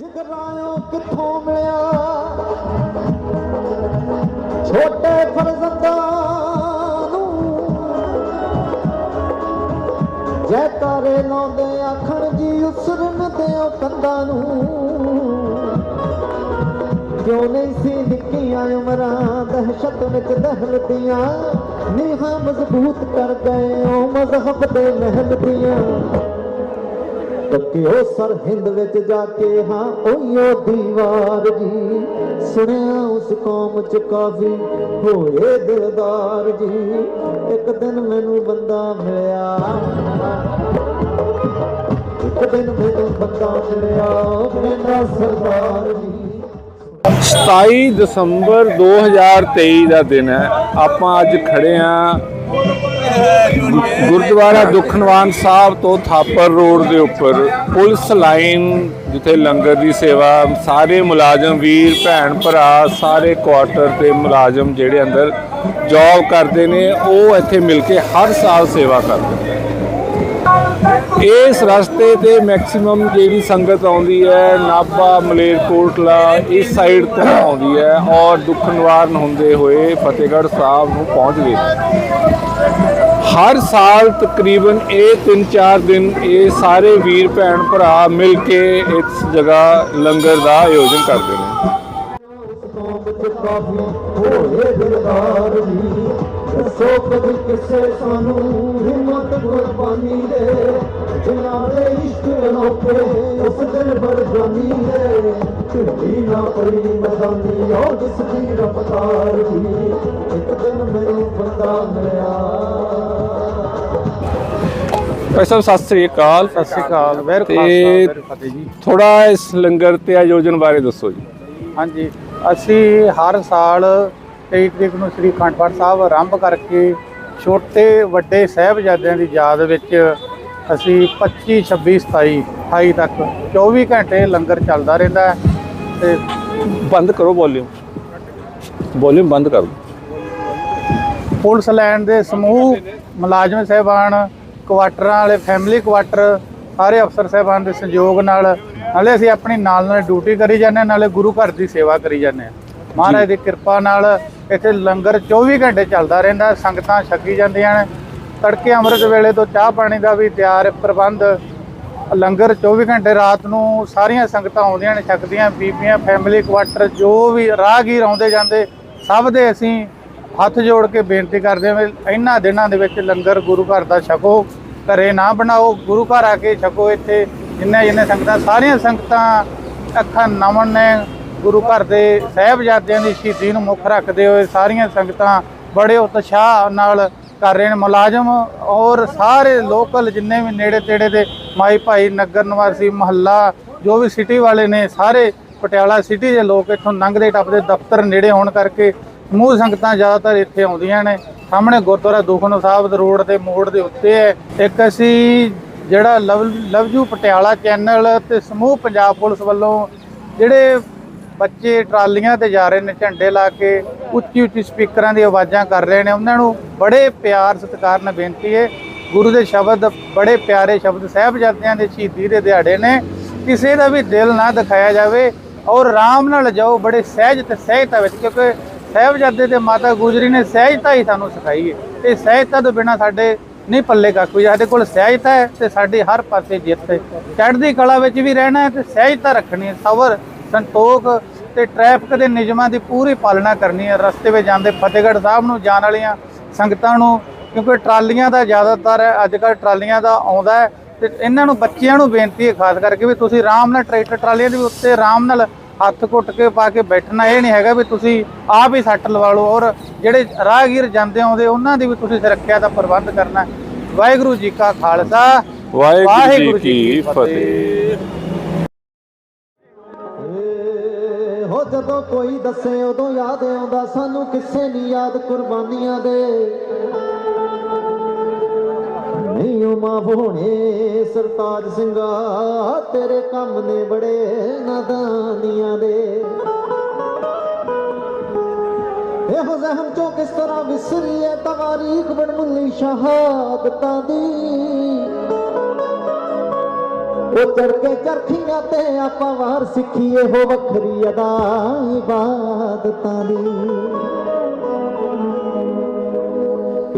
ਜਿਗਰਾਇਓ ਕਿੱਥੋਂ ਮਿਲਿਆ? ਛੋਟੇ ਫਰਜ਼ੰਦਾਂ ਨੂੰ ਜੈ ਤਾਰੇ ਲਾਉਂਦੇ ਆਖਣ ਜੀ, ਉਸਰਨ ਤੇ ਉਹ ਕੰਦਾਂ ਨੂੰ। ਕਿਉਂ ਨਹੀਂ ਸੀ ਨਿੱਕੀਆਂ ਉਮਰਾਂ, ਦਹਿਸ਼ਤ ਵਿੱਚ ਦਹਿਲਦੀਆਂ ਨੀਹਾਂ ਮਜ਼ਬੂਤ ਕਰ ਗਏ ਓ ਮਜ਼ਹਬ ਦੇ ਮਹਿਲ ਦੀਆਂ। ਟੱਕਿਓ ਸਰ ਵਿੱਚ ਜਾ ਕੇ, ਹਾਂ ਓਯੋ ਦੀਵਾਰ ਜੀ। ਸੁਣਿਆ ਉਸ ਕੌਮ ਚ ਕਾਫੀ ਹੋਏ ਦਿਲਦਾਰ ਜੀ। ਇੱਕ ਦਿਨ ਮੈਨੂੰ ਬੰਦਾ ਮਿਲਿਆ। ਇੱਕ ਦਿਨ ਮੈਨੂੰ ਬੰਦਾ ਮਿਲਿਆ ਮੇਰਾ ਸਰਦਾਰ ਜੀ। 27 ਦਸੰਬਰ 2023 ਦਾ ਦਿਨ ਹੈ। ਆਪਾਂ ਅੱਜ ਖੜੇ ਆ ਗੁਰਦੁਆਰਾ ਦੁਖਨਵਾਨ ਸਾਹਿਬ ਤੋਂ ਥਾਪਰ ਰੋਡ ਦੇ ਉੱਪਰ ਪੁਲਿਸ ਲਾਈਨ ਜਿੱਥੇ ਲੰਗਰ ਦੀ ਸੇਵਾ, ਸਾਰੇ ਮੁਲਾਜ਼ਮ, ਵੀਰ, ਭੈਣ, ਭਰਾ, ਸਾਰੇ ਕੁਆਟਰ ਤੇ ਮੁਲਾਜ਼ਮ ਜਿਹੜੇ ਅੰਦਰ ਜੌਬ ਕਰਦੇ ਨੇ, ਉਹ ਇੱਥੇ ਮਿਲ ਕੇ ਹਰ ਸਾਲ ਸੇਵਾ ਕਰਦੇ ਨੇ। ਇਸ ਰਸਤੇ ਤੇ ਮੈਕਸਿਮਮ ਜਿਹੜੀ ਸੰਗਤ ਆਉਂਦੀ ਹੈ, ਨਾਭਾ ਮਲੇਰਕੋਟਲਾ ਇਸ ਸਾਈਡ ਤੋਂ ਆਉਂਦੀ ਹੈ ਔਰ ਦੁੱਖ ਨਿਵਾਰਨ ਹੁੰਦੇ ਹੋਏ ਫਤਿਹਗੜ੍ਹ ਸਾਹਿਬ ਨੂੰ ਪਹੁੰਚਦੇ ਨੇ ਹਰ ਸਾਲ ਤਕਰੀਬਨ ਇਹ 3-4 ਦਿਨ ਇਹ ਸਾਰੇ ਵੀਰ, ਭੈਣ, ਭਰਾ ਮਿਲ ਕੇ ਇਸ ਜਗ੍ਹਾ ਲੰਗਰ ਦਾ ਆਯੋਜਨ ਕਰਦੇ ਨੇ। ਦੱਸੋ ਕਦੀ ਕਿਸੇ ਸਾਨੂੰ ਹਿੰਮਤ ਗੁਰਬਾਨੀ ਦੇ ਜਿਨ੍ਹਾਂ ਦੇ ਇਸ਼ਕ ਅਨੋਖੇ ਉਸ ਦਿਨ ਬਰਜਾਨੀ ਦੇ ਢਿੱਲੀ ਨਾ ਪਈ ਮਦਾਨੀ ਉਹ ਜਿਸ ਦੀ ਰਫਤਾਰ ਜੀ ਇੱਕ ਦਿਨ ਮੈਨੂੰ ਬੰਦਾ ਮਿਲਿਆ ਭਾਈ ਸਾਹਿਬ ਸਤਿ ਸ੍ਰੀ ਅਕਾਲ। ਸਤਿ ਸ਼੍ਰੀ ਅਕਾਲ ਵੈਰ ਖਾਲਸਾ ਜੀ। ਥੋੜਾ ਇਸ ਲੰਗਰ ਤੇ ਆਯੋਜਨ ਬਾਰੇ ਦੱਸੋ ਜੀ। ਹਾਂਜੀ ਅਸੀਂ ਹਰ ਸਾਲ 23 ਤਰੀਕ ਨੂੰ ਸ੍ਰੀ ਅਖੰਡ ਪਾਠ ਸਾਹਿਬ ਆਰੰਭ ਕਰਕੇ ਛੋਟੇ ਵੱਡੇ ਸਾਹਿਬਜ਼ਾਦਿਆਂ ਦੀ ਯਾਦ ਵਿੱਚ ਅਸੀਂ 25 26 27 28 ਤੱਕ 24 ਘੰਟੇ ਲੰਗਰ ਚੱਲਦਾ ਰਹਿੰਦਾ ਹੈ ਤੇ ਬੰਦ ਕਰੋ ਵੋਲਿਊਮ ਵੋਲਿਊਮ ਬੰਦ ਕਰ ਦਿਓ। ਪੁਲਿਸ ਲਾਈਨ ਦੇ ਸਮੂਹ ਮੁਲਾਜ਼ਮ ਸਹਿਬਾਨ ਕੁਆਟਰਾਂ ਵਾਲੇ ਫੈਮਿਲੀ ਕੁਆਟਰ ਸਾਰੇ ਅਫਸਰ ਸਹਿਬਾਨ ਦੇ ਸਹਿਯੋਗ ਨਾਲ ਨਾਲੇ ਅਸੀਂ ਆਪਣੀ ਨਾਲ ਨਾਲ ਡਿਊਟੀ ਕਰੀ ਜਾਂਦੇ ਨਾਲੇ ਗੁਰੂ ਘਰ ਦੀ ਸੇਵਾ ਕਰੀ ਜਾਂਦੇ ਹਾਂ। ਮਹਾਰਾਜ ਦੀ ਕਿਰਪਾ ਨਾਲ ਇੱਥੇ ਲੰਗਰ 24 ਘੰਟੇ ਚੱਲਦਾ ਰਹਿੰਦਾ, ਸੰਗਤਾਂ ਛਕੀ ਜਾਂਦੀਆਂ ਨੇ। ਤੜਕੇ ਅੰਮ੍ਰਿਤ ਵੇਲੇ ਤੋਂ ਚਾਹ ਪਾਣੀ ਦਾ ਵੀ ਤਿਆਰ ਪ੍ਰਬੰਧ। ਲੰਗਰ 24 ਘੰਟੇ ਰਾਤ ਨੂੰ ਸਾਰੀਆਂ ਸੰਗਤਾਂ ਆਉਂਦੀਆਂ ਨੇ, ਛਕਦੀਆਂ, ਬੀਬੀਆਂ ਫੈਮਿਲੀ ਕੁਆਟਰ ਜੋ ਵੀ ਰਾਹਗੀਰ ਆਉਂਦੇ ਜਾਂਦੇ, ਸਭ ਦੇ ਅਸੀਂ ਹੱਥ ਜੋੜ ਕੇ ਬੇਨਤੀ ਕਰਦੇ ਹਾਂ ਵੀ ਇਹਨਾਂ ਦਿਨਾਂ ਦੇ ਵਿੱਚ ਲੰਗਰ ਗੁਰੂ ਘਰ ਦਾ ਛਕੋ, ਘਰੇ ਨਾ ਬਣਾਓ, ਗੁਰੂ ਘਰ ਆ ਕੇ ਛਕੋ ਇੱਥੇ। ਜਿੰਨੇ ਜਿੰਨੇ ਸੰਗਤਾਂ, ਸਾਰੀਆਂ ਸੰਗਤਾਂ ਅੱਖਾਂ ਨਮਨ ਨੇ ਗੁਰੂ ਘਰ ਦੇ ਸਾਹਿਬਜ਼ਾਦਿਆਂ ਦੀ ਸ਼ਹੀਦੀ ਨੂੰ ਮੁੱਖ ਰੱਖਦੇ ਹੋਏ ਸਾਰੀਆਂ ਸੰਗਤਾਂ ਬੜੇ ਉਤਸ਼ਾਹ ਨਾਲ ਕਰ ਰਹੇ ਨੇ। ਮੁਲਾਜ਼ਮ ਔਰ ਸਾਰੇ ਲੋਕਲ ਜਿੰਨੇ ਵੀ ਨੇੜੇ ਤੇੜੇ ਦੇ ਮਾਈ ਭਾਈ, ਨਗਰ ਨਿਵਾਸੀ, ਮਹੱਲਾ, ਜੋ ਵੀ ਸਿਟੀ ਵਾਲੇ ਨੇ, ਸਾਰੇ ਪਟਿਆਲਾ ਸਿਟੀ ਦੇ ਲੋਕ ਇੱਥੋਂ ਲੰਘਦੇ ਟੱਪਦੇ ਦਫ਼ਤਰ ਨੇੜੇ ਹੋਣ ਕਰਕੇ ਸਮੂਹ ਸੰਗਤਾਂ ਜ਼ਿਆਦਾਤਰ ਇੱਥੇ ਆਉਂਦੀਆਂ ਨੇ। ਸਾਹਮਣੇ ਗੁਰਦੁਆਰਾ ਦੁਖਨੋ ਸਾਹਿਬ ਦੇ ਰੋਡ ਦੇ ਮੋੜ ਦੇ ਉੱਤੇ ਹੈ। ਇੱਕ ਅਸੀਂ ਜਿਹੜਾ ਲਵ, ਲਵਜੂ ਪਟਿਆਲਾ ਚੈਨਲ ਤੇ ਸਮੂਹ ਪੰਜਾਬ ਪੁਲਿਸ ਵੱਲੋਂ ਜਿਹੜੇ ਬੱਚੇ ਟਰਾਲੀਆਂ ਤੇ ਜਾ ਰਹੇ ਨੇ, ਝੰਡੇ ਲਾ ਕੇ, ਉੱਚੀ ਉੱਚੀ ਸਪੀਕਰਾਂ ਦੀ ਆਵਾਜ਼ਾਂ ਕਰ ਰਹੇ ਨੇ। ਉਹਨਾਂ ਨੂੰ ਬੜੇ ਪਿਆਰ, ਸਤਿਕਾਰ ਨਾਲ ਬੇਨਤੀ ਹੈ। ਗੁਰੂ ਦੇ ਸ਼ਬਦ ਬੜੇ ਪਿਆਰੇ ਸ਼ਬਦ ਸਾਹਿਬਜ਼ਾਦਿਆਂ ਦੇ ਸ਼ਹੀਦੀ ਦੇ ਦਿਹਾੜੇ ਨੇ। ਕਿਸੇ ਦਾ ਵੀ ਦਿਲ ਨਾ ਦਿਖਾਇਆ ਜਾਵੇ ਔਰ ਆਰਾਮ ਨਾਲ ਜਾਓ, ਬੜੇ ਸਹਿਜ ਤੇ ਸਹਿਜਤਾ ਵਿੱਚ, ਕਿਉਂਕਿ ਸਾਹਿਬਜ਼ਾਦੇ ਤੇ ਮਾਤਾ ਗੁਜਰੀ ਨੇ ਸਹਿਜਤਾ ਹੀ ਸਾਨੂੰ ਸਿਖਾਈ ਹੈ। ਤੇ ਸਹਿਜਤਾ ਤੋਂ ਬਿਨਾ ਸਾਡੇ ਨਹੀਂ ਪੱਲੇ ਕੱਖ ਵੀ। ਸਾਡੇ ਕੋਲ ਸਹਿਜਤਾ ਹੈ ਤੇ ਸਾਡੀ ਹਰ ਪਾਸੇ ਜਿੱਤ ਹੈ। ਚੜ੍ਹਦੀ ਕਲਾ ਵਿੱਚ ਵੀ ਰਹਿਣਾ ਹੈ ਤੇ ਸਹਿਜਤਾ ਰੱਖਣੀ ਹੈ। ਸਬਰ ਸੰਤੋਖ ਤੇ ਟ੍ਰੈਫਿਕ ਦੇ ਨਿਯਮਾਂ ਦੀ ਪੂਰੀ ਪਾਲਣਾ ਕਰਨੀ ਹੈ। ਰਸਤੇ ਵਿੱਚ ਜਾਂਦੇ ਫਤਿਹਗੜ੍ਹ ਸਾਹਿਬ ਨੂੰ ਜਾਣ ਵਾਲੀਆਂ ਸੰਗਤਾਂ ਨੂੰ ਕਿਉਂਕਿ ਟਰਾਲੀਆਂ ਦਾ ਜ਼ਿਆਦਾਤਰ ਅੱਜ ਕੱਲ੍ਹ ਟਰਾਲੀਆਂ ਦਾ ਆਉਂਦਾ ਹੈ ਤੇ ਇਹਨਾਂ ਨੂੰ ਬੱਚਿਆਂ ਨੂੰ ਬੇਨਤੀ ਹੈ ਖਾਸ ਕਰਕੇ ਵੀ ਤੁਸੀਂ ਆਰਾਮ ਨਾਲ ਟਰੈਕਟਰ ਟਰਾਲੀਆਂ ਦੇ ਉੱਤੇ ਆਰਾਮ ਨਾਲ ਹੱਥ ਘੁੱਟ ਕੇ ਪਾ ਕੇ ਬੈਠਣਾ ਇਹ ਨਹੀਂ ਹੈਗਾ ਵੀ ਤੁਸੀਂ ਆਪ ਹੀ ਸੱਟ ਲਵਾ ਲਓ ਔਰ ਜਿਹੜੇ ਰਾਹਗੀਰ ਜਾਂਦੇ ਆਉਂਦੇ ਉਹਨਾਂ ਦੀ ਵੀ ਤੁਸੀਂ ਸੁਰੱਖਿਆ ਦਾ ਪ੍ਰਬੰਧ ਕਰਨਾ। ਵਾਹਿਗੁਰੂ ਜੀ ਕਾ ਖਾਲਸਾ ਵਾਹਿਗੁਰੂ ਜੀ ਕੀ ਫਤਿਹ। ਜਦੋਂ ਕੋਈ ਦੱਸੇ ਉਦੋਂ ਯਾਦ ਆਉਂਦਾ, ਸਾਨੂੰ ਕਿਸੇ ਨਹੀਂ ਯਾਦ ਕੁਰਬਾਨੀਆਂ ਦੇ। ਨਹੀਂ ਉਹ ਮਾਂ ਹੋਣੇ ਸਰਤਾਜ ਸਿੰਘਾ, ਤੇਰੇ ਕੰਮ ਨੇ ਬੜੇ ਨਾਦਾਨੀਆਂ ਦੇ। ਇਹੋ ਜ਼ਹਿਮ ਚੋਂ ਕਿਸ ਤਰ੍ਹਾਂ ਵਿਸਰੀਏ ਤਵਾਰੀਖ ਬਣ ਮੁੱਲੀ ਸ਼ਹਾਦਤਾਂ ਦੀ। ਉਹ ਚੜ ਕੇ ਚਰਖੀਆਂ ਤੇ ਆਪਾਂ ਵਾਰ ਸਿੱਖੀਏ, ਹੋ ਵੱਖਰੀ ਅਦਾ ਇਬਾਦਤਾਂ ਦੀ।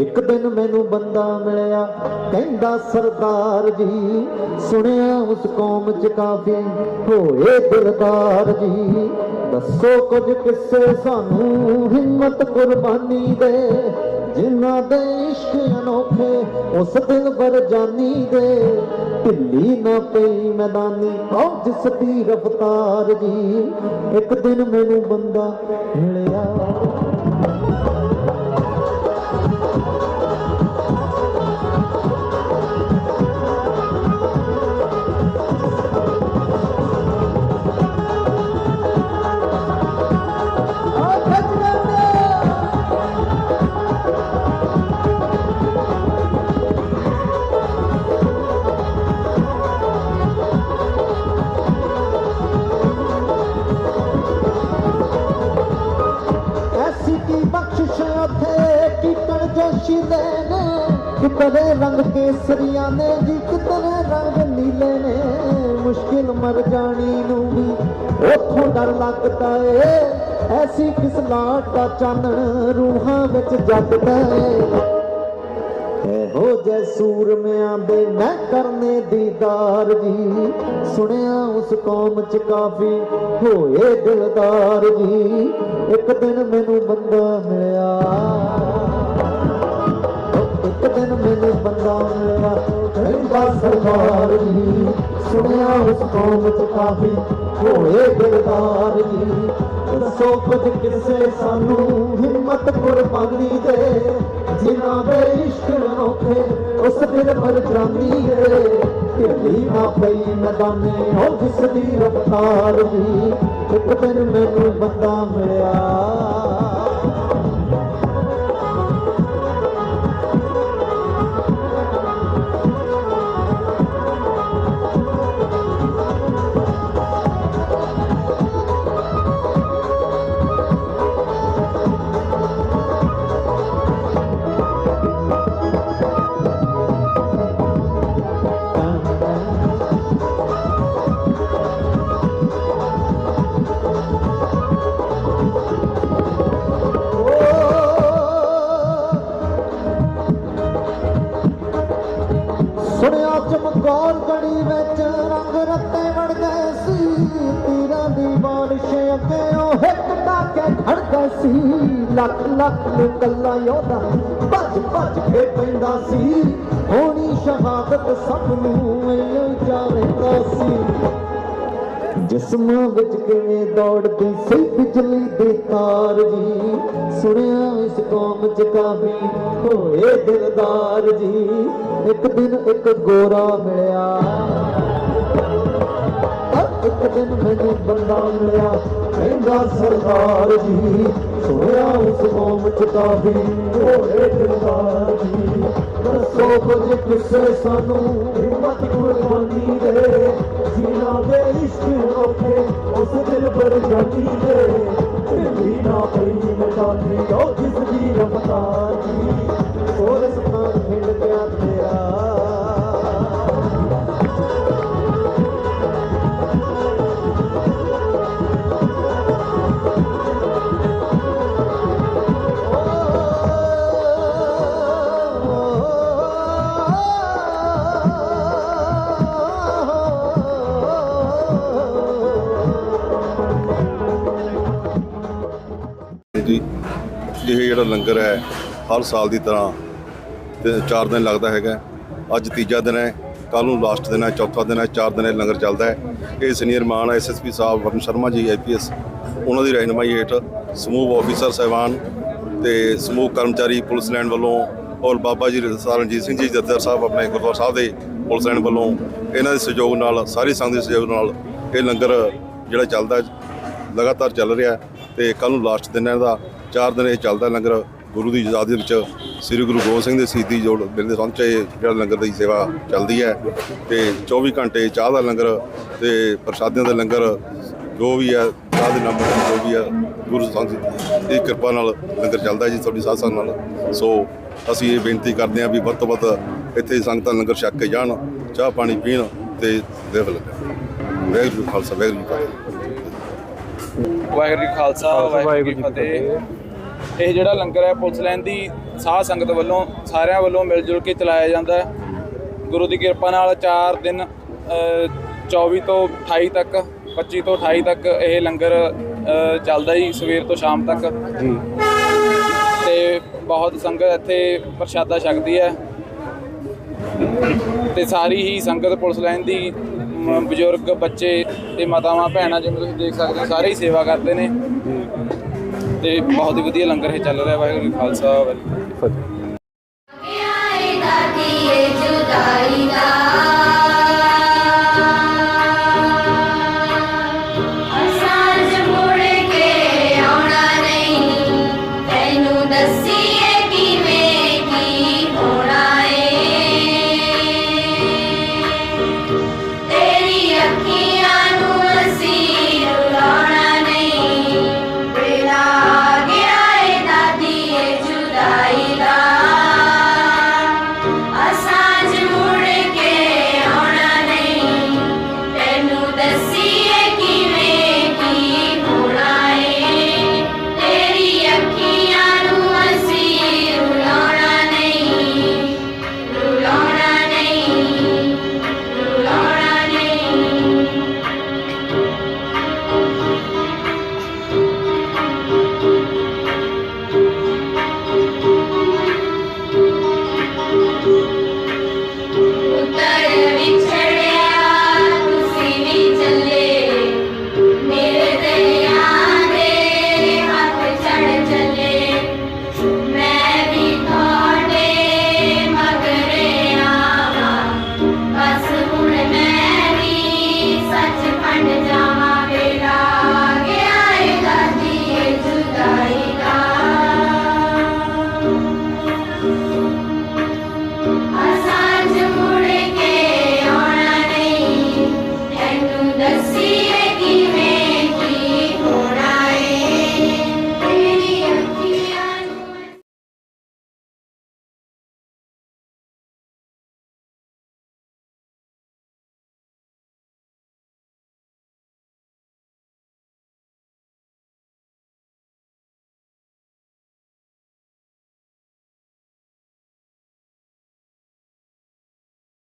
ਇੱਕ ਦਿਨ ਮੈਨੂੰ ਬੰਦਾ ਮਿਲਿਆ, ਕਹਿੰਦਾ, ਸਰਦਾਰ ਜੀ, ਸੁਣਿਆ ਉਸ ਕੌਮ ਚ ਕਾਫੀ ਹੋਏ ਦਿਲਦਾਰ ਜੀ। ਦੱਸੋ ਕੁਝ ਕਿੱਸੇ ਸਾਨੂੰ ਹਿੰਮਤ ਕੁਰਬਾਨੀ ਦੇ, ਜਿਨ੍ਹਾਂ ਦੇ ਇਸ਼ਕ ਅਨੋਖੇ ਉਸ ਦਿਨ ਬਰ ਜਾਨੀ ਦੇ। ਢਿੱਲੀ ਨਾ ਪਈ ਮੈਦਾਨੀ ਕੌਮ ਜਿਸ ਦੀ ਰਫਤਾਰ ਜੀ ਇੱਕ ਦਿਨ ਮੈਨੂੰ ਬੰਦਾ ਮਿਲਿਆ। ਕਿਤਨੇ ਰੰਗ ਕੇਸਰੀਆਂ ਨੇ ਜੀ, ਕਿਤਨੇ ਰੰਗ ਨੀਲੇ ਨੇ? ਮੁਸ਼ਕਿਲ ਮਰ ਜਾਣੀ ਨੂੰ ਵੀ ਉਥੋਂ ਡਰ ਲੱਗਦਾ ਏ। ਐਸੀ ਕਿਸ ਲਾਟ ਦਾ ਚਾਨਣ ਰੂਹਾਂ ਵਿੱਚ ਜਗਦਾ ਏ। ਇਹੋ ਜੈ ਸੂਰਮਿਆਂ ਦੇ ਮੈਂ ਕਰਨੇ ਦੀਦਾਰ ਜੀ। ਸੁਣਿਆ ਉਸ ਕੌਮ ਚ ਕਾਫੀ ਹੋਏ ਦਿਲਦਾਰ ਜੀ। ਇੱਕ ਦਿਨ ਮੈਨੂੰ ਬੰਦਾ ਮਿਲਿਆ। ਇੱਕ ਦਿਨ ਮੈਨੂੰ ਬੰਦਾ ਮਿਲਿਆ ਕਹਿੰਦਾ ਸਰਦਾਰ ਜੀ ਸੁਣਿਆ ਉਸ ਕੌਮ ਚ ਕਾਫੀ ਹੋਏ ਦਿਲਦਾਰ ਜੀ ਦੱਸੋ ਕੁਝ ਕਿਸੇ ਸਾਨੂੰ ਹਿੰਮਤ ਕੁਰਬਾਨੀ ਦੇ ਜਿਨ੍ਹਾਂ ਦੇ ਇਸ਼ਕ ਅਨੋਖੇ ਉਸ ਦਿਨ ਪਰ ਜਾਂਦੀ ਏ ਢਿੱਲੀ ਨਾ ਪਈ ਮੈਦਾਨੀ ਹੋ ਜਿਸ ਦੀ ਰਫਤਾਰ ਦੀ ਇੱਕ ਦਿਨ ਮੈਨੂੰ ਬੰਦਾ ਮਿਲਿਆ ਸੀ। ਲੱਖ ਲੱਖ ਨੂੰ ਕੱਲਾ ਭੱਜ ਭੱਜ ਕੇ ਪੈਂਦਾ ਸੀ। ਹੋਣੀ ਸ਼ਹਾਦਤ ਸਭ ਨੂੰ ਐਂ ਜਾਣਦਾ ਸੀ। ਜਿਸਮਾਂ ਵਿੱਚ ਕਿਵੇਂ ਦੌੜਦੀ ਸੀ ਬਿਜਲੀ ਦੀ ਤਾਰ ਜੀ। ਸੁਣਿਆ ਇਸ ਕੌਮ ਚ ਕਾਫੀ ਹੋਏ ਦਿਲਦਾਰ ਜੀ। ਇੱਕ ਦਿਨ ਇੱਕ ਗੋਰਾ ਮਿਲਿਆ। ਇੱਕ ਦਿਨ ਮੈਨੂੰ ਬੰਦਾ ਮਿਲਿਆ। ਕਹਿੰਦਾ ਸਰਦਾਰ ਜੀ ਸੋਹਣਾ ਉਸ ਕੋਮਚ ਦਾ ਵੀ ਹੋਏ ਪ੍ਰਤਾਪੀ ਦਸੋ ਕੁਝ ਕਿਸੇ ਸਾਨੂੰ ਹਿੰਮਤ ਕੁਰਬਾਨੀ ਦੇ ਜਿਨ੍ਹਾਂ ਦੇ ਇਸ਼ਕ ਰੋਕੇ ਉਸ ਦਿਲ ਪਰ ਜਾਂਦੀ ਦੇ ਜਿੰਦੀ ਨਾ ਪਈ ਮਟਾਂਦੀ ਉਹ ਜਿਸ ਦੀ ਰਮਤਾ ਜੀ ਹੋਰ ਹਰ ਸਾਲ ਦੀ ਤਰ੍ਹਾਂ ਤੇ ਚਾਰ ਦਿਨ ਲੱਗਦਾ ਹੈਗਾ। ਅੱਜ ਤੀਜਾ ਦਿਨ ਹੈ ਕੱਲ ਨੂੰ ਲਾਸਟ ਦਿਨ ਹੈ, ਚੌਥਾ ਦਿਨ ਹੈ, ਚਾਰ ਦਿਨ ਇਹ ਲੰਗਰ ਚੱਲਦਾ ਹੈ। ਇਹ ਸੀਨੀਅਰ ਮਾਨ ਐਸਐਸਪੀ ਸਾਹਿਬ, ਵਰਨ ਸ਼ਰਮਾ ਜੀ ਆਈਪੀਐਸ ਉਹਨਾਂ ਦੀ ਰਹਿਨਮਾਈ ਹੇਠ ਸਮੂਹ ਆਫੀਸਰ ਸਹਿਬਾਨ ਤੇ ਸਮੂਹ ਕਰਮਚਾਰੀ ਪੁਲਿਸ ਲਾਈਨ ਵੱਲੋਂ ਔਰ ਬਾਬਾ ਜੀ ਸਰਦਾਰ ਰਣਜੀਤ ਸਿੰਘ ਜੀ ਜੱਦਰ ਸਾਹਿਬ ਆਪਣੇ ਗੁਰਦੁਆਰਾ ਸਾਹਿਬ ਦੇ ਪੁਲਿਸ ਲਾਈਨ ਵੱਲੋਂ ਇਹਨਾਂ ਦੇ ਸਹਿਯੋਗ ਨਾਲ, ਸਾਰੀ ਸੰਗਤ ਦੇ ਸਹਿਯੋਗ ਨਾਲ ਇਹ ਲੰਗਰ ਜਿਹੜਾ ਚੱਲਦਾ ਲਗਾਤਾਰ ਚੱਲ ਰਿਹਾ ਤੇ ਕੱਲ ਨੂੰ ਲਾਸਟ ਦਿਨ ਹੈ ਇਹਦਾ, ਚਾਰ ਦਿਨ ਇਹ ਚੱਲਦਾ ਲੰਗਰ। ਗੁਰੂ ਦੀ ਯਾਦ ਦੇ ਵਿੱਚ ਸ੍ਰੀ ਗੁਰੂ ਗੋਬਿੰਦ ਸਿੰਘ ਦੇ ਸ਼ਹੀਦੀ ਜੋੜ ਮੇਲੇ ਦੇ ਸੰਚ ਜਿਹੜਾ ਲੰਗਰ ਦੀ ਸੇਵਾ ਚੱਲਦੀ ਹੈ ਤੇ 24 ਘੰਟੇ ਚਾਹ ਦਾ ਲੰਗਰ ਤੇ ਪ੍ਰਸ਼ਾਦਿਆਂ ਦਾ ਲੰਗਰ ਜੋ ਵੀ ਹੈ, ਚਾਹ ਦੇ ਨਾਮ ਜੋ ਵੀ ਹੈ, ਗੁਰੂ ਸਾਹਿਬ ਦੀ ਕਿਰਪਾ ਨਾਲ ਲੰਗਰ ਚੱਲਦਾ ਜੀ ਤੁਹਾਡੀ ਸਾਥ ਸਾਥ ਨਾਲ। ਸੋ ਅਸੀਂ ਇਹ ਬੇਨਤੀ ਕਰਦੇ ਹਾਂ ਵੀ ਵੱਧ ਤੋਂ ਵੱਧ ਇੱਥੇ ਸੰਗਤਾਂ ਲੰਗਰ ਛਕ ਕੇ ਜਾਣ, ਚਾਹ ਪਾਣੀ ਪੀਣ ਤੇ ਲੈਵਲ ਹੈ ਵਾਹਿਗੁਰੂ ਖਾਲਸਾ, ਵਾਹਿਗੁਰੂ ਫਤਿਹ। ਵਾਹਿਗੁਰੂ ਖਾਲਸਾ, ਵਾਹਿਗੁਰੂ ਫਤਿਹ। ਇਹ ਜਿਹੜਾ ਲੰਗਰ ਹੈ ਪੁਲਿਸ ਲਾਈਨ ਦੀ ਸਾਧ ਸੰਗਤ ਵੱਲੋਂ ਸਾਰਿਆਂ ਵੱਲੋਂ ਮਿਲ ਜੁਲ ਕੇ ਚਲਾਇਆ ਜਾਂਦਾ ਹੈ। ਗੁਰੂ ਦੀ ਕਿਰਪਾ ਨਾਲ 4 ਦਿਨ ਅ, 24 ਤੋਂ 28 ਤੱਕ 25 ਤੋਂ 28 ਤੱਕ ਇਹ ਲੰਗਰ ਚੱਲਦਾ ਜੀ ਸਵੇਰ ਤੋਂ ਸ਼ਾਮ ਤੱਕ। ਜੀ। ਤੇ ਬਹੁਤ ਸੰਗਤ ਇੱਥੇ ਪ੍ਰਸ਼ਾਦਾ ਛਕਦੀ ਹੈ। ਤੇ ਸਾਰੀ ਹੀ ਸੰਗਤ ਪੁਲਿਸ ਲਾਈਨ ਦੀ ਬਜ਼ੁਰਗ ਬੱਚੇ ਤੇ ਮਾਤਾਵਾਂ ਭੈਣਾਂ ਜਿਵੇਂ ਤੁਸੀਂ ਦੇਖ ਸਕਦੇ ਹੋ ਸਾਰੇ ਹੀ ਸੇਵਾ ਕਰਦੇ ਨੇ। ਤੇ ਬਹੁਤ ਹੀ ਵਧੀਆ ਲੰਗਰ ਇਹ ਚੱਲ ਰਿਹਾ, ਵਾਹਿਗੁਰੂ ਜੀ ਖਾਲਸਾ, ਵਾਹਿਗੁਰੂ ਜੀ ਕੀ ਫਤਿਹ।